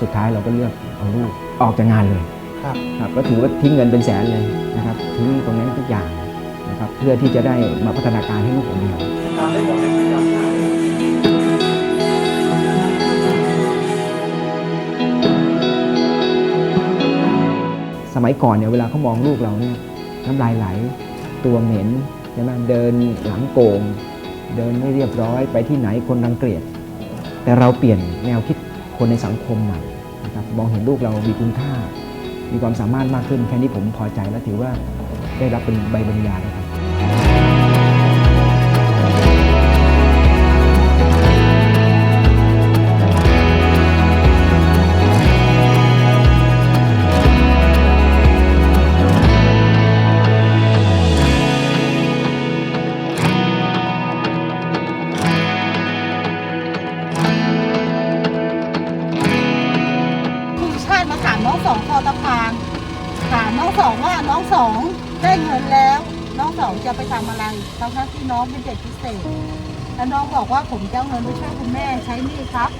สุดท้ายเราก็เลือกเอาลูกออกจากงานเลยครับครับก็ถือว่าทิ้งเงินเป็นแสนเลยนะครับทิ้งตรงนั้นทุกอย่างนะครับเพื่อที่จะได้มาพัฒนาการให้ลูกของเราทำได้หมดเลยครับสมัยก่อนเนี่ยเวลาเขามองลูกเราเนี่ยน้ำลายไหลตัวเหม็นใช่ไหมเดินหลังโกง เดินไม่เรียบร้อยไปที่ไหนคนรังเกียจ แต่เราเปลี่ยนแนวคิดคนในสังคมใหม่นะครับมองเห็นลูกเรามีคุณค่า มีความสามารถมากขึ้น แค่นี้ผมพอใจและถือว่าได้รับเป็นใบบรรยายแล้วครับ น้องสองคอตะพานถามน้องสองว่าน้องสองได้เงินแล้ว น้องสองจะไปทำอะไรทั้งทั้งที่น้องเป็นเด็กพิเศษแล้วน้องบอกว่าผมจะเอาเงินไปช่วยคุณแม่ใช้หนี้ครับ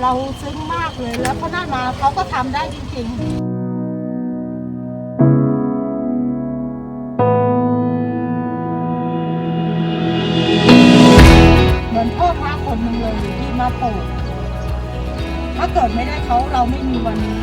เราซึ้งมากเลยแล้วพอนั่นมาเขาก็ทำได้จริงๆเหมือนพ่อพระคนหนึ่งเลยที่มาปลูก ถ้าเกิดไม่ได้เขาเราไม่มีวันนี้